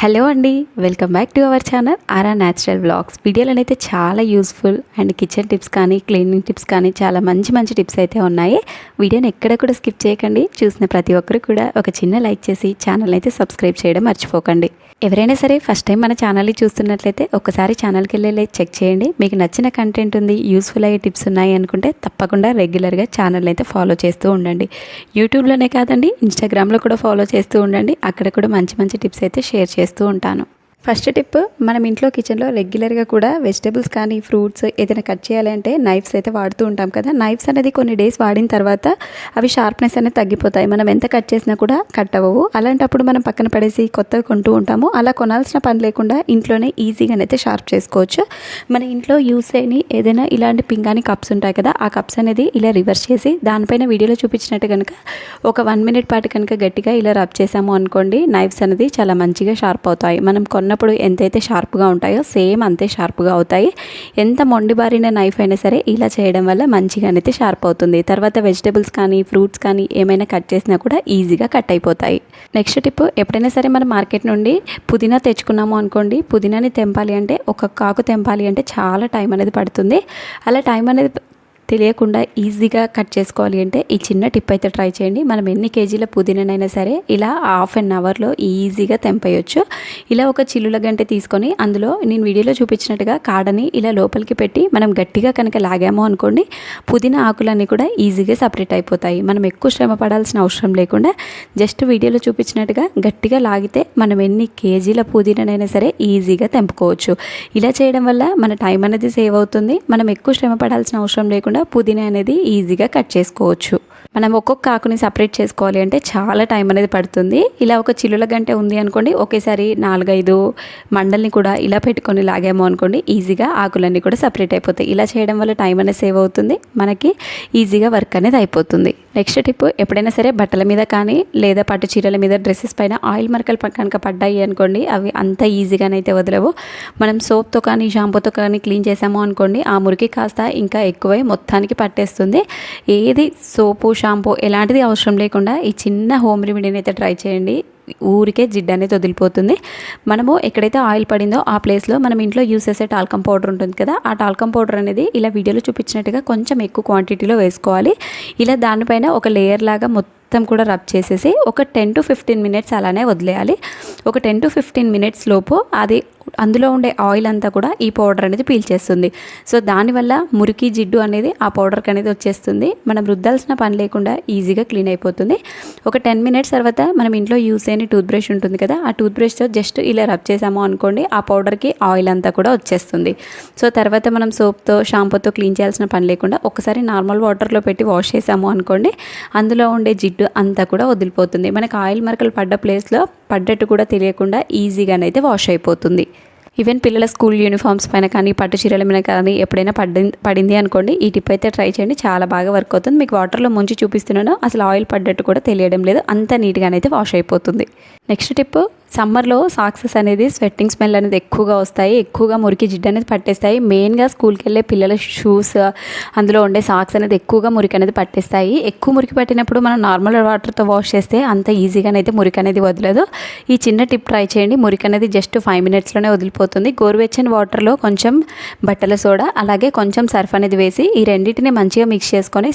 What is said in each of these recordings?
Hello అండి welcome back to our channel Aara natural blogs. వీడియోలు అయితే చాలా యూస్ఫుల్ అండ్ కిచెన్ టిప్స్ కానీ క్లీనింగ్ టిప్స్ కానీ చాలా మంచి మంచి టిప్స్ అయితే ఉన్నాయి. వీడియోని ఎక్కడ కూడా స్కిప్ చేయకండి. చూసిన ప్రతి ఒక్కరు కూడా ఒక చిన్న లైక్ చేసి ఛానల్ అయితే సబ్స్క్రైబ్ చేయడం మర్చిపోకండి. ఎవరైనా సరే ఫస్ట్ టైం మన ఛానల్ని చూస్తున్నట్లయితే ఒకసారి ఛానల్కి వెళ్ళి చెక్ చేయండి. మీకు నచ్చిన కంటెంట్ ఉంది యూస్ఫుల్ అయ్యే టిప్స్ ఉన్నాయి అనుకుంటే తప్పకుండా రెగ్యులర్గా ఛానల్ అయితే ఫాలో చేస్తూ ఉండండి. యూట్యూబ్లోనే కాదండి ఇన్స్టాగ్రామ్లో కూడా ఫాలో చేస్తూ ఉండండి. అక్కడ కూడా మంచి మంచి టిప్స్ అయితే షేర్ చేస్తాను. చేస్తూ ఉంటాను. ఫస్ట్ టిప్ మనం ఇంట్లో కిచెన్లో రెగ్యులర్గా కూడా వెజిటేబుల్స్ కానీ ఫ్రూట్స్ ఏదైనా కట్ చేయాలంటే నైఫ్స్ అయితే వాడుతూ ఉంటాం కదా. నైఫ్స్ అనేది కొన్ని డేస్ వాడిన తర్వాత అవి షార్ప్నెస్ అనేది తగ్గిపోతాయి. మనం ఎంత కట్ చేసినా కూడా కట్ అవ్వవు. అలాంటప్పుడు మనం పక్కన పడేసి కొత్తవి కొంటూ ఉంటాము. అలా కొనాల్సిన పని లేకుండా ఇంట్లోనే ఈజీగానైతే షార్ప్ చేసుకోవచ్చు. మన ఇంట్లో యూస్ అయిన ఏదైనా ఇలాంటి పింగాని కప్స్ ఉంటాయి కదా ఆ కప్స్ అనేది ఇలా రివర్స్ చేసి దానిపైన వీడియోలో చూపించినట్టు కనుక ఒక వన్ మినిట్ పాటు కనుక గట్టిగా ఇలా రబ్ చేసాము అనుకోండి నైఫ్స్ అనేది చాలా మంచిగా షార్ప్ అవుతాయి. మనం కొన్నప్పుడు ఎంతైతే షార్ప్గా ఉంటాయో సేమ్ అంతే షార్ప్గా అవుతాయి. ఎంత మొండిబారిన నైఫ్ అయినా సరే ఇలా చేయడం వల్ల మంచిగానైతే షార్ప్ అవుతుంది. తర్వాత వెజిటేబుల్స్ కానీ ఫ్రూట్స్ కానీ ఏమైనా కట్ చేసినా కూడా ఈజీగా కట్ అయిపోతాయి. నెక్స్ట్ టిప్ ఎప్పుడైనా సరే మనం మార్కెట్ నుండి పుదీనా తెచ్చుకున్నాము అనుకోండి. పుదీనాని తెంపాలి అంటే ఒక కాకు తెంపాలి అంటే చాలా టైం అనేది పడుతుంది. అలా టైం అనేది తెలియకుండా ఈజీగా కట్ చేసుకోవాలి అంటే ఈ చిన్న టిప్ అయితే ట్రై చేయండి. మనం ఎన్ని కేజీల పుదీనానైనా సరే ఇలా హాఫ్ అన్ అవర్లో ఈజీగా తెంపేయచ్చు. ఇలా ఒక చిల్లుల గంట తీసుకొని అందులో నేను వీడియోలో చూపించినట్టుగా కాడని ఇలా లోపలికి పెట్టి మనం గట్టిగా కనుక లాగాము అనుకోండి పుదీనా ఆకులన్నీ కూడా ఈజీగా సపరేట్ అయిపోతాయి. మనం ఎక్కువ శ్రమ పడాల్సిన అవసరం లేకుండా జస్ట్ వీడియోలో చూపించినట్టుగా గట్టిగా లాగితే మనం ఎన్ని కేజీల పుదీనానైనా సరే ఈజీగా తెంపుకోవచ్చు. ఇలా చేయడం వల్ల మన టైం అనేది సేవ్ అవుతుంది. మనం ఎక్కువ శ్రమ పడాల్సిన అవసరం లేకుండా పుదీనా అనేది ఈజీగా కట్ చేసుకోవచ్చు. మనం ఒక్కొక్క ఆకుని సపరేట్ చేసుకోవాలి అంటే చాలా టైం అనేది పడుతుంది. ఇలా ఒక చిల్లుల గంటే ఉంది అనుకోండి ఒకేసారి నాలుగైదు మండల్ని కూడా ఇలా పెట్టుకొని లాగాము అనుకోండి ఈజీగా ఆకులన్నీ కూడా సపరేట్ అయిపోతాయి. ఇలా చేయడం వల్ల టైం అనేది సేవ్ అవుతుంది. మనకి ఈజీగా వర్క్ అనేది అయిపోతుంది. నెక్స్ట్ టిప్ ఎప్పుడైనా సరే బట్టల మీద కానీ లేదా పట్టు చీరల మీద డ్రెస్సెస్ పైన ఆయిల్ మరకలు కనుక పడ్డాయి అనుకోండి అవి అంత ఈజీగానైతే వదలవు. మనం సోప్తో కానీ షాంపూతో కానీ క్లీన్ చేసాము అనుకోండి ఆ మురికి కాస్త ఇంకా ఎక్కువై మొత్తానికి పట్టేస్తుంది. ఏది సోపు షాంపూ ఎలాంటిది అవసరం లేకుండా ఈ చిన్న హోమ్ రెమెడీని అయితే ట్రై చేయండి. ఊరికే జిడ్డు అనేది వదిలిపోతుంది. మనము ఎక్కడైతే ఆయిల్ పడిందో ఆ ప్లేస్లో మనం ఇంట్లో యూస్ చేసే టాల్కమ్ పౌడర్ ఉంటుంది కదా ఆ టాల్కమ్ పౌడర్ అనేది ఇలా వీడియోలో చూపించినట్టుగా కొంచెం ఎక్కువ క్వాంటిటీలో వేసుకోవాలి. ఇలా దానిపైన ఒక లేయర్ లాగా మొత్తం మొత్తం కూడా రబ్ చేసేసి ఒక టెన్ టు ఫిఫ్టీన్ మినిట్స్ అలానే వదిలేయాలి. ఒక టెన్ టు ఫిఫ్టీన్ మినిట్స్ లోపు అది అందులో ఉండే ఆయిల్ అంతా కూడా ఈ పౌడర్ అనేది పీల్చేస్తుంది. సో దానివల్ల మురికి జిడ్డు అనేది ఆ పౌడర్కి అనేది వచ్చేస్తుంది. మనం రుద్దాల్సిన పని లేకుండా ఈజీగా క్లీన్ అయిపోతుంది. ఒక టెన్ మినిట్స్ తర్వాత మనం ఇంట్లో యూస్ అయిన టూత్ బ్రష్ ఉంటుంది కదా ఆ టూత్ బ్రష్తో జస్ట్ ఇలా రబ్ చేసాము అనుకోండి ఆ పౌడర్కి ఆయిల్ అంతా కూడా వచ్చేస్తుంది. సో తర్వాత మనం సోప్తో షాంపూతో క్లీన్ చేయాల్సిన పని లేకుండా ఒకసారి నార్మల్ వాటర్లో పెట్టి వాష్ చేసాము అనుకోండి అందులో ఉండే జిడ్డు అంతా కూడా వదిలిపోతుంది. మనకు ఆయిల్ మరకలు పడ్డ ప్లేస్లో పడ్డట్టు కూడా తెలియకుండా ఈజీగానైతే వాష్ అయిపోతుంది. ఈవెన్ పిల్లల స్కూల్ యూనిఫామ్స్ పైన కానీ పట్టు చీరల మీద కానీ ఎప్పుడైనా పడి పడింది అనుకోండి ఈ టిప్ అయితే ట్రై చేయండి. చాలా బాగా వర్క్ అవుతుంది. మీకు వాటర్లో ముంచి చూపిస్తున్నాను. అసలు ఆయిల్ పడ్డట్టు కూడా తెలియడం లేదు. అంత నీట్గానైతే వాష్ అయిపోతుంది. నెక్స్ట్ టిప్ సమ్మర్లో సాక్సెస్ అనేది స్వెట్టింగ్ స్మెల్ అనేది ఎక్కువగా వస్తాయి ఎక్కువగా మురికి జిడ్డు అనేది పట్టేస్తాయి. మెయిన్గా స్కూల్కి వెళ్ళే పిల్లల షూస్ అందులో ఉండే సాక్స్ అనేది ఎక్కువగా మురికి అనేది పట్టేస్తాయి. ఎక్కువ మురికి పట్టినప్పుడు మనం నార్మల్ వాటర్తో వాష్ చేస్తే అంత ఈజీగానైతే మురికి అనేది వదలదు. ఈ చిన్న టిప్ ట్రై చేయండి. మురికి అనేది జస్ట్ ఫైవ్ మినిట్స్లోనే వదిలిపోతుంది. గోరువెచ్చని వాటర్లో కొంచెం బట్టల సోడా అలాగే కొంచెం సర్ఫ్ అనేది వేసి ఈ రెండింటిని మంచిగా మిక్స్ చేసుకొని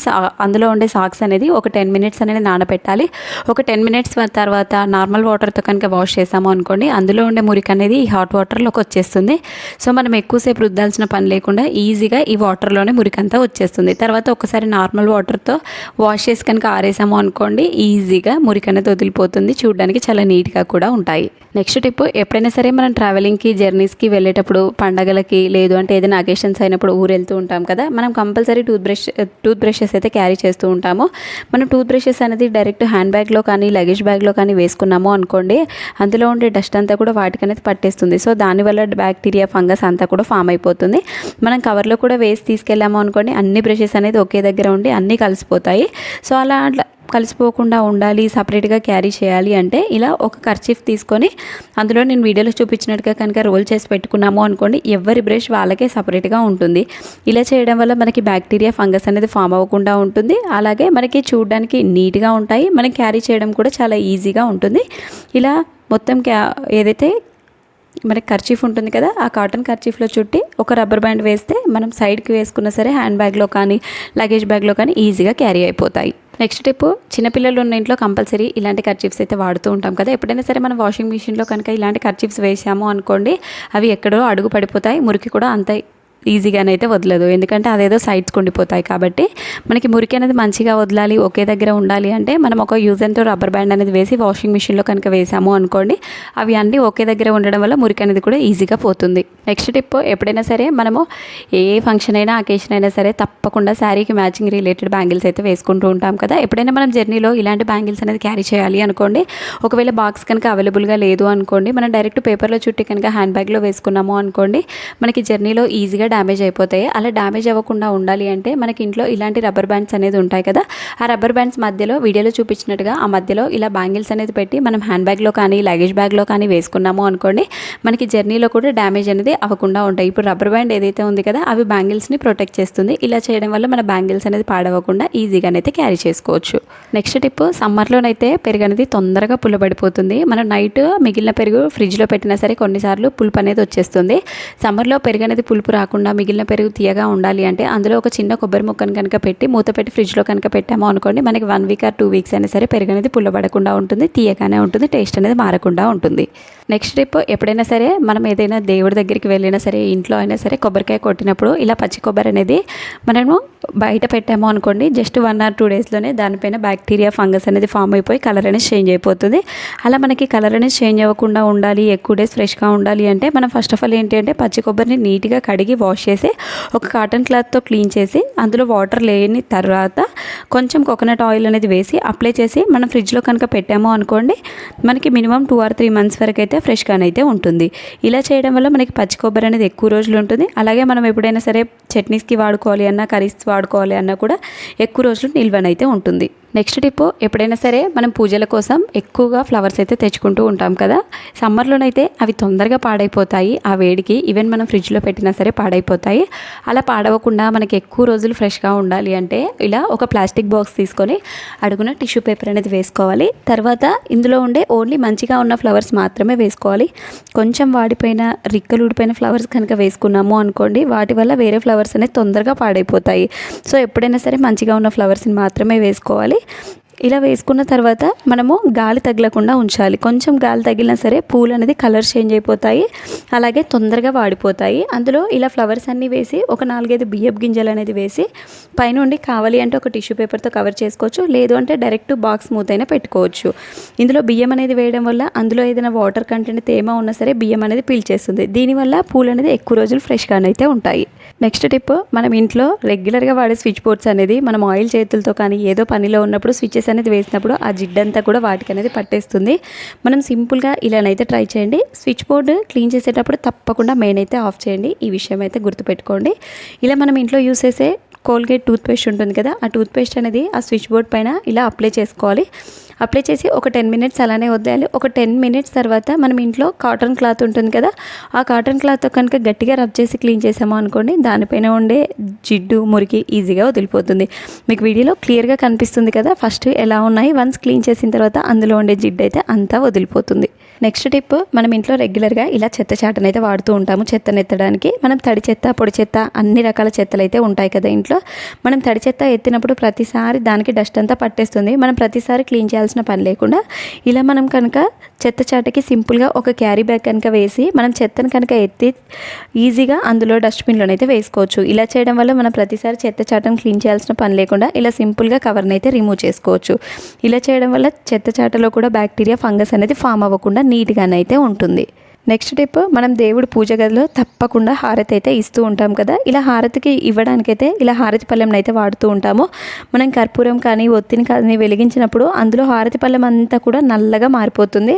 అందులో ఉండే సాక్స్ అనేది ఒక టెన్ మినిట్స్ అనేది నానబెట్టాలి. ఒక టెన్ మినిట్స్ తర్వాత నార్మల్ వాటర్ వాటర్తో కనుక వాష్ చేసాము అనుకోండి అందులో ఉండే మురికి అనేది ఈ హాట్ వాటర్లోకి వచ్చేస్తుంది. సో మనం ఎక్కువసేపు రుద్దాల్సిన పని లేకుండా ఈజీగా ఈ వాటర్లోనే మురికి అంతా వచ్చేస్తుంది. తర్వాత ఒకసారి నార్మల్ వాటర్తో వాష్ చేసి కనుక ఆరేసాము అనుకోండి ఈజీగా మురికి అనేది వదిలిపోతుంది. చూడడానికి చాలా నీట్గా కూడా ఉంటాయి. నెక్స్ట్ టిప్ ఎప్పుడైనా సరే మనం ట్రావెలింగ్కి జర్నీస్కి వెళ్ళేటప్పుడు పండగలకి లేదు అంటే ఏదైనా అకేషన్స్ అయినప్పుడు ఊరు వెళ్తూ ఉంటాం కదా మనం compulsory tooth brush tooth brushes అయితే క్యారీ చేస్తూ ఉంటాము. మనం టూత్ బ్రషెస్ అనేది డైరెక్ట్ హ్యాండ్ బ్యాగ్లో కానీ లగేజ్ బ్యాగ్లో కానీ వేసుకున్నాము అనుకో అనుకోండి అందులో ఉండే డస్ట్ అంతా కూడా వాటికి అనేది పట్టేస్తుంది. సో దానివల్ల బ్యాక్టీరియా ఫంగస్ అంతా కూడా ఫామ్ అయిపోతుంది. మనం కవర్లో కూడా వేసి తీసుకెళ్ళాము అనుకోండి అన్ని బ్రషెస్ అనేది ఒకే దగ్గర ఉండి అన్నీ కలిసిపోతాయి. సో అలా అట్లా కలిసిపోకుండా ఉండాలి సపరేట్గా క్యారీ చేయాలి అంటే ఇలా ఒక కర్చీఫ్ తీసుకొని అందులో నేను వీడియోలో చూపించినట్టుగా కనుక రోల్ చేసి పెట్టుకున్నాము అనుకోండి ఎవరి బ్రష్ వాళ్ళకే సపరేట్గా ఉంటుంది. ఇలా చేయడం వల్ల మనకి బ్యాక్టీరియా ఫంగస్ అనేది ఫామ్ అవ్వకుండా ఉంటుంది. అలాగే మనకి చూడడానికి నీట్గా ఉంటాయి మనం క్యారీ చేయడం కూడా చాలా ఈజీగా ఉంటుంది. ఇలా మొత్తం క్యా ఏదైతే మనకి ఖర్చీఫ్ ఉంటుంది కదా ఆ కాటన్ ఖర్చీఫ్లో చుట్టి ఒక రబ్బర్ బ్యాండ్ వేస్తే మనం సైడ్కి వేసుకున్నా సరే హ్యాండ్ బ్యాగ్లో కానీ లగేజ్ బ్యాగ్లో కానీ ఈజీగా క్యారీ అయిపోతాయి. నెక్స్ట్ టిప్ చిన్నపిల్లలు ఉన్న ఇంట్లో కంపల్సరీ ఇలాంటి కర్చీఫ్స్ అయితే వాడుతూ ఉంటాం కదా. ఎప్పుడైనా సరే మనం వాషింగ్ మిషన్లో కనుక ఇలాంటి కర్చీఫ్స్ వేసాము అనుకోండి అవి ఎక్కడో అడుగు పడిపోతాయి మురికి కూడా అంత ఈజీగానైతే వదలదు. ఎందుకంటే అదేదో సైడ్స్ కుండిపోతాయి కాబట్టి మనకి మురికి అనేది మంచిగా వదలాలి ఒకే దగ్గర ఉండాలి అంటే మనం ఒక యూజ్ అండ్ రబ్బర్ బ్యాండ్ అనేది వేసి వాషింగ్ మిషన్లో కనుక వేసాము అనుకోండి అవి అన్నీ ఒకే దగ్గర ఉండడం వల్ల మురికి అనేది కూడా ఈజీగా పోతుంది. నెక్స్ట్ టిప్ ఎప్పుడైనా సరే మనము ఏ ఫంక్షన్ అయినా అకేషన్ అయినా సరే తప్పకుండా శారీకి మ్యాచింగ్ రిలేటెడ్ బ్యాంగిల్స్ అయితే వేసుకుంటూ ఉంటాం కదా. ఎప్పుడైనా మనం జర్నీలో ఇలాంటి బ్యాంగిల్స్ అనేది క్యారీ చేయాలి అనుకోండి ఒకవేళ బాక్స్ కనుక అవైలబుల్గా లేదు అనుకోండి మనం డైరెక్ట్ పేపర్లో చుట్టి కనుక హ్యాండ్ బ్యాగ్లో వేసుకున్నాము అనుకోండి మనకి జర్నీలో ఈజీగా డ్యామేజ్ అయిపోతాయి అలా డ్యామేజ్ అవ్వకుండా ఉండాలి అంటే మనకి ఇంట్లో ఇలాంటి రబ్బర్ బ్యాండ్స్ అనేది ఉంటాయి కదా. ఆ రబ్బర్ బ్యాండ్స్ మధ్యలో వీడియోలో చూపించినట్టుగా ఆ మధ్యలో ఇలా బ్యాంగిల్స్ అనేది పెట్టి మనం హ్యాండ్ బ్యాగ్లో కానీ లగేజ్ బ్యాగ్లో కానీ వేసుకున్నాము అనుకోండి మనకి జర్నీలో కూడా డ్యామేజ్ అనేది అవ్వకుండా ఉంటాయి. ఇప్పుడు రబ్బర్ బ్యాండ్ ఏదైతే ఉంది కదా అవి బ్యాంగిల్స్ని ప్రొటెక్ట్ చేస్తుంది. ఇలా చేయడం వల్ల మన బ్యాంగిల్స్ అనేది పాడవకుండా ఈజీగానైతే క్యారీ చేసుకోవచ్చు. నెక్స్ట్ టిప్ సమ్మర్లోనైతే పెరుగు అనేది తొందరగా పుల్లబడిపోతుంది. మనం నైట్ మిగిలిన పెరుగు ఫ్రిడ్జ్లో పెట్టినా సరే కొన్నిసార్లు పులుపు అనేది వచ్చేస్తుంది. సమ్మర్లో పెరుగు అనేది పులుపు రాకుండా మిగిలిన పెరుగు తీయగా ఉండాలి అంటే అందులో ఒక చిన్న కొబ్బరి ముక్కను కనుక పెట్టి మూత పెట్టి ఫ్రిడ్జ్లో కనుక పెట్టాము అనుకోండి మనకి one week or two weeks అయినా సరే పెరుగు అనేది పుల్లబడకుండా ఉంటుంది తీయగానే ఉంటుంది టేస్ట్ అనేది మారకుండా ఉంటుంది. నెక్స్ట్ ట్రిప్ ఎప్పుడైనా సరే మనం ఏదైనా దేవుడి దగ్గరికి వెళ్ళినా సరే ఇంట్లో అయినా సరే కొబ్బరికాయ కొట్టినప్పుడు ఇలా పచ్చి కొబ్బరి అనేది మనము బయట పెట్టాము అనుకోండి జస్ట్ వన్ ఆర్ టూ డేస్లోనే దానిపైన బ్యాక్టీరియా ఫంగస్ అనేది ఫామ్ అయిపోయి కలర్ అనేది చేంజ్ అయిపోతుంది. అలా మనకి కలర్ అనేది చేంజ్ అవ్వకుండా ఉండాలి ఎక్కువ డేస్ ఫ్రెష్గా ఉండాలి అంటే మనం ఫస్ట్ ఆఫ్ ఆల్ ఏంటి అంటే పచ్చి కొబ్బరిని నీట్గా కడిగి వాష్ చేసి ఒక కాటన్ క్లాత్తో క్లీన్ చేసి అందులో వాటర్ లేని తర్వాత కొంచెం కోకోనట్ ఆయిల్ అనేది వేసి అప్లై చేసి మనం ఫ్రిడ్జ్లో కనుక పెట్టాము అనుకోండి మనకి minimum two or three months వరకు అయితే ఫ్రెష్గానైతే ఉంటుంది. ఇలా చేయడం వల్ల మనకి పచ్చి కొబ్బరి అనేది ఎక్కువ రోజులు ఉంటుంది. అలాగే మనం ఎప్పుడైనా సరే చట్నీస్కి వాడుకోవాలి అన్నా కర్రీస్ వాడుకోవాలి అన్నా కూడా ఎక్కువ రోజులు నిల్వనైతే ఉంటుంది. నెక్స్ట్ టిప్ ఎప్పుడైనా సరే మనం పూజల కోసం ఎక్కువగా ఫ్లవర్స్ అయితే తెచ్చుకుంటూ ఉంటాం కదా. సమ్మర్లోనైతే అవి తొందరగా పాడైపోతాయి. ఆ వేడికి ఈవెన్ మనం ఫ్రిడ్జ్లో పెట్టినా సరే పాడైపోతాయి. అలా పాడవకుండా మనకి ఎక్కువ రోజులు ఫ్రెష్గా ఉండాలి అంటే ఇలా ఒక ప్లాస్టిక్ బాక్స్ తీసుకొని అడుగున టిష్యూ పేపర్ అనేది వేసుకోవాలి. తర్వాత ఇందులో ఉండే ఓన్లీ మంచిగా ఉన్న ఫ్లవర్స్ మాత్రమే వేసుకోవాలి. కొంచెం వాడిపోయిన రిక్కలు ఊడిపోయిన ఫ్లవర్స్ కనుక వేసుకున్నాము అనుకోండి వాటి వల్ల వేరే ఫ్లవర్స్ అనేది తొందరగా పాడైపోతాయి. సో ఎప్పుడైనా సరే మంచిగా ఉన్న ఫ్లవర్స్ని మాత్రమే వేసుకోవాలి. ఇలా వేసుకున్న తర్వాత మనము గాలి తగలకుండా ఉంచాలి. కొంచెం గాలి తగిలినా సరే పూలు అనేది కలర్ చేంజ్ అయిపోతాయి. అలాగే తొందరగా వాడిపోతాయి. అందులో ఇలా ఫ్లవర్స్ అన్నీ వేసి ఒక నాలుగైదు బియ్యపు గింజలు అనేది వేసి పైనుండి కావాలి అంటే ఒక టిష్యూ పేపర్తో కవర్ చేసుకోవచ్చు. లేదు అంటే డైరెక్ట్ బాక్స్ మూత అయినా పెట్టుకోవచ్చు. ఇందులో బియ్యం అనేది వేయడం వల్ల అందులో ఏదైనా వాటర్ కంటెంట్ తేమ ఉన్నా సరే బియ్యం అనేది పీల్చేస్తుంది. దీనివల్ల పూలు అనేది ఎక్కువ రోజులు ఫ్రెష్గానైతే ఉంటాయి. నెక్స్ట్ టిప్ మనం ఇంట్లో రెగ్యులర్గా వాడే స్విచ్ బోర్డ్స్ అనేది మనం ఆయిల్ చేతులతో కానీ ఏదో పనిలో ఉన్నప్పుడు స్విచ్చెస్ అనేది వేసినప్పుడు ఆ జిడ్డంతా కూడా వాటికి అనేది పట్టేస్తుంది. మనం సింపుల్గా ఇలానైతే ట్రై చేయండి. స్విచ్ బోర్డు క్లీన్ చేసేటప్పుడు తప్పకుండా మెయిన్ అయితే ఆఫ్ చేయండి. ఈ విషయం అయితే గుర్తుపెట్టుకోండి. ఇలా మనం ఇంట్లో యూస్ చేసే కోల్గేట్ టూత్పేస్ట్ ఉంటుంది కదా ఆ టూత్పేస్ట్ అనేది ఆ స్విచ్ బోర్డ్ పైన ఇలా అప్లై చేసుకోవాలి. అప్లై చేసి ఒక టెన్ మినిట్స్ అలానే వదిలేయాలి. ఒక టెన్ మినిట్స్ తర్వాత మనం ఇంట్లో కాటన్ క్లాత్ ఉంటుంది కదా ఆ కాటన్ క్లాత్ కనుక గట్టిగా రబ్ చేసి క్లీన్ చేసాము అనుకోండి దానిపైన ఉండే జిడ్డు మురికి ఈజీగా వదిలిపోతుంది. మీకు వీడియోలో క్లియర్గా కనిపిస్తుంది కదా ఫస్ట్ ఎలా ఉన్నాయి వన్స్ క్లీన్ చేసిన తర్వాత అందులో ఉండే జిడ్డు అయితే అంతా వదిలిపోతుంది. నెక్స్ట్ టిప్ మనం ఇంట్లో రెగ్యులర్గా ఇలా చెత్త చాటను అయితే వాడుతూ ఉంటాము. చెత్తను ఎత్తడానికి మనం తడి చెత్త పొడి చెత్త అన్ని రకాల చెత్తలు అయితే ఉంటాయి కదా ఇంట్లో. మనం తడి చెత్త ఎత్తినప్పుడు ప్రతిసారి దానికి డస్ట్ అంతా పట్టేస్తుంది. మనం ప్రతిసారి క్లీన్ చేయాల్సిన పని లేకుండా ఇలా మనం కనుక చెత్త చాటకి సింపుల్గా ఒక క్యారీ బ్యాగ్ కనుక వేసి మనం చెత్తను కనుక ఎత్తి ఈజీగా అందులో డస్ట్బిన్లోనైతే వేసుకోవచ్చు. ఇలా చేయడం వల్ల మనం ప్రతిసారి చెత్త చాటను క్లీన్ చేయాల్సిన పని లేకుండా ఇలా సింపుల్గా కవర్ని అయితే రిమూవ్ చేసుకోవచ్చు. ఇలా చేయడం వల్ల చెత్త చాటలో కూడా బ్యాక్టీరియా ఫంగస్ అనేది ఫామ్ అవ్వకుండా నీట్గానైతే ఉంటుంది. నెక్స్ట్ టిప్ మనం దేవుడు పూజ గదిలో తప్పకుండా హారతి అయితే ఇస్తూ ఉంటాం కదా. ఇలా హారతికి ఇవ్వడానికైతే ఇలా హారతి పళ్ళెం అయితే వాడుతూ ఉంటాము. మనం కర్పూరం కానీ ఒత్తిని కానీ వెలిగించినప్పుడు అందులో హారతి పళ్ళెం అంతా కూడా నల్లగా మారిపోతుంది.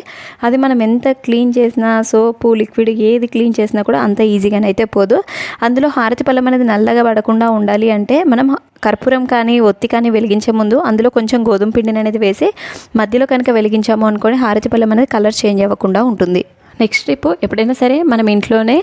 అది మనం ఎంత క్లీన్ చేసినా సోపు లిక్విడ్ ఏది క్లీన్ చేసినా కూడా అంత ఈజీగానైతే పోదు. అందులో హారతి పళ్ళెం అనేది నల్లగా పడకుండా ఉండాలి అంటే మనం కర్పూరం కానీ ఒత్తి కానీ వెలిగించే ముందు అందులో కొంచెం గోధుమ పిండిని అనేది వేసి మధ్యలో కనుక వెలిగించాము అనుకోని హారతి పళ్ళెం అనేది కలర్ చేంజ్ అవ్వకుండా ఉంటుంది. నెక్స్ట్ ట్రిప్ ఎప్పుడైనా సరే మనం ఇంట్లోనే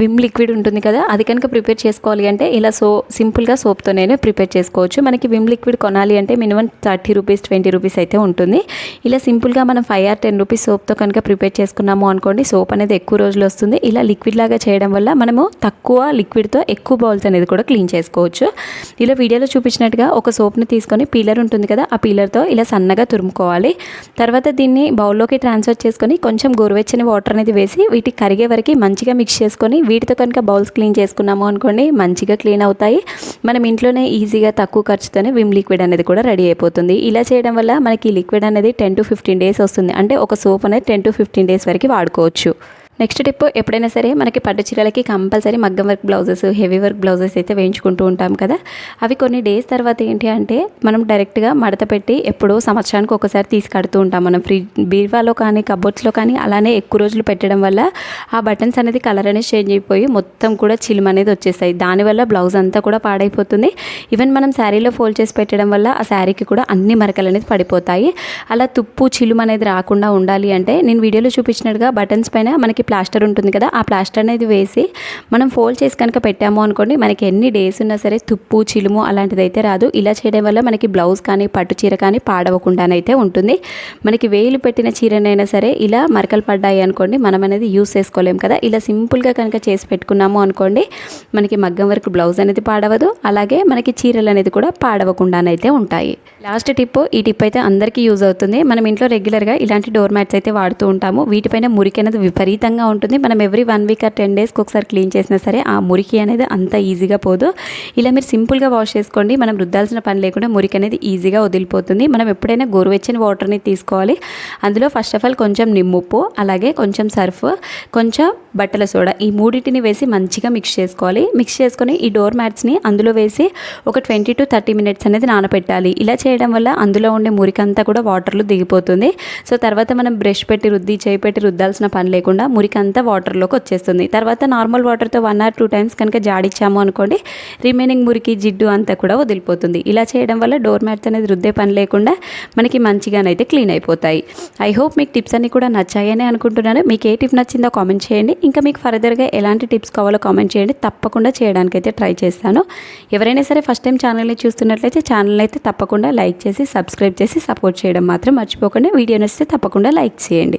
విమ్ లిక్విడ్ ఉంటుంది కదా అది కనుక ప్రిపేర్ చేసుకోవాలి అంటే ఇలా సో సింపుల్గా సోప్తోనే ప్రిపేర్ చేసుకోవచ్చు. మనకి విమ్ లిక్విడ్ కొనాలి అంటే minimum thirty rupees twenty rupees అయితే ఉంటుంది. ఇలా సింపుల్గా మనం ఫైవ్ ఆర్ టెన్ రూపీస్ సోప్తో కనుక ప్రిపేర్ చేసుకున్నాము అనుకోండి సోప్ అనేది ఎక్కువ రోజులు వస్తుంది. ఇలా లిక్విడ్ లాగా చేయడం వల్ల మనము తక్కువ లిక్విడ్తో ఎక్కువ బౌల్స్ అనేది కూడా క్లీన్ చేసుకోవచ్చు. ఇలా వీడియోలో చూపించినట్టుగా ఒక సోప్ని తీసుకొని పీలర్ ఉంటుంది కదా ఆ పీలర్తో ఇలా సన్నగా తురుముకోవాలి. తర్వాత దీన్ని బౌల్లోకి ట్రాన్స్ఫర్ చేసుకొని కొంచెం గోరువెచ్చని వాటర్ అనేది వేసి వీటి కరిగే వరకు మంచిగా మిక్స్ చేసుకొని వీటితో కనుక బౌల్స్ క్లీన్ చేసుకున్నాము అనుకోండి మంచిగా క్లీన్ అవుతాయి. మనం ఇంట్లోనే ఈజీగా తక్కువ ఖర్చుతోనే విమ్ లిక్విడ్ అనేది కూడా రెడీ అయిపోతుంది. ఇలా చేయడం వల్ల మనకి లిక్విడ్ అనేది టెన్ టు ఫిఫ్టీన్ డేస్ వస్తుంది. అంటే ఒక సోప్ అనేది టెన్ టు ఫిఫ్టీన్ డేస్ వరకు వాడుకోవచ్చు. నెక్స్ట్ టిప్ ఎప్పుడైనా సరే మనకి పట్టు చీరలకి కంపల్సరీ మగ్గం work blouses heavy work blouses అయితే వేయించుకుంటూ ఉంటాం కదా. అవి కొన్ని డేస్ తర్వాత ఏంటి అంటే మనం డైరెక్ట్గా మడత పెట్టి ఎప్పుడో సంవత్సరానికి ఒకసారి తీసి కడుతూ ఉంటాం. మనం ఫ్రిడ్జ్ బీర్వాలో కానీ కబోర్డ్స్లో కానీ అలానే ఎక్కువ రోజులు పెట్టడం వల్ల ఆ బటన్స్ అనేది కలర్ అనేది చేంజ్ అయిపోయి మొత్తం కూడా చిలుమ అనేది వచ్చేస్తాయి. దానివల్ల బ్లౌజ్ అంతా కూడా పాడైపోతుంది. ఈవెన్ మనం శారీలో ఫోల్డ్ చేసి పెట్టడం వల్ల ఆ శారీకి కూడా అన్ని మరకలు అనేది పడిపోతాయి. అలా తుప్పు చిలుమ అనేది రాకుండా ఉండాలి అంటే నేను వీడియోలో చూపించినట్టుగా బటన్స్ పైన మనకి ప్లాస్టర్ ఉంటుంది కదా ఆ ప్లాస్టర్ అనేది వేసి మనం ఫోల్డ్ చేసి కనుక పెట్టాము అనుకోండి మనకి ఎన్ని డేస్ ఉన్నా సరే తుప్పు చిలుము అలాంటిది అయితే రాదు. ఇలా చేయడం వల్ల మనకి బ్లౌజ్ కానీ పట్టు చీర కానీ పాడవకుండానైతే ఉంటుంది. మనకి వేలు పెట్టిన చీరనైనా సరే ఇలా మరకలు పడ్డాయి అనుకోండి మనం అనేది యూస్ చేసుకోలేం కదా. ఇలా సింపుల్గా కనుక చేసి పెట్టుకున్నాము అనుకోండి మనకి మగ్గం వరకు బ్లౌజ్ అనేది పాడవదు అలాగే మనకి చీరలు అనేది కూడా పాడవకుండానైతే ఉంటాయి. లాస్ట్ టిప్ ఈ టిప్ అయితే అందరికీ యూజ్ అవుతుంది. మనం ఇంట్లో రెగ్యులర్గా ఇలాంటి డోర్ మ్యాట్స్ అయితే వాడుతూ ఉంటాము. వీటిపైన మురికి అనేది విపరీతంగా ఉంటుంది. మనం every one week or ten డేస్కి ఒకసారి క్లీన్ చేసినా సరే ఆ మురికి అనేది అంత ఈజీగా పోదు. ఇలా మీరు సింపుల్గా వాష్ చేసుకోండి. మనం రుద్దాల్సిన పని లేకుండా మురికి అనేది ఈజీగా వదిలిపోతుంది. మనం ఎప్పుడైనా గోరువెచ్చని వాటర్ని తీసుకోవాలి. అందులో ఫస్ట్ ఆఫ్ ఆల్ కొంచెం నిమ్ముప్పు అలాగే కొంచెం సర్ఫ్ కొంచెం బట్టల సోడా ఈ మూడింటిని వేసి మంచిగా మిక్స్ చేసుకోవాలి. మిక్స్ చేసుకొని ఈ డోర్ మ్యాట్స్ని అందులో వేసి ఒక ట్వంటీ టు థర్టీ మినిట్స్ అనేది నానబెట్టాలి ఇలా చేయడం వల్ల అందులో ఉండే మురికంతా కూడా వాటర్లో దిగిపోతుంది. సో తర్వాత మనం బ్రష్ పెట్టి రుద్ది చేయి పెట్టి రుద్దాల్సిన పని లేకుండా మురికంతా వాటర్లోకి వచ్చేస్తుంది. తర్వాత నార్మల్ వాటర్తో వన్ ఆర్ టూ టైమ్స్ కనుక జాడిచ్చాము అనుకోండి రిమైనింగ్ మురికి జిడ్డు అంతా కూడా వదిలిపోతుంది. ఇలా చేయడం వల్ల డోర్ మ్యాట్స్ అనేది రుద్దే పని లేకుండా మనకి మంచిగానైతే క్లీన్ అయిపోతాయి. ఐ హోప్ మీకు టిప్స్ అన్ని కూడా నచ్చాయని అనుకుంటున్నాను. మీకు ఏ టిప్ నచ్చిందో కామెంట్ చేయండి. ఇంకా మీకు ఫర్దర్గా ఎలాంటి టిప్స్ కావాలో కామెంట్ చేయండి. తప్పకుండా చేయడానికైతే ట్రై చేస్తాను. ఎవరైనా సరే ఫస్ట్ టైం ఛానల్ని చూస్తున్నట్లయితే ఛానల్ అయితే తప్పకుండా లైక్ చేసి సబ్స్క్రైబ్ చేసి సపోర్ట్ చేయడం మాత్రం మర్చిపోకుండా. వీడియో నచ్చితే తప్పకుండా లైక్ చేయండి.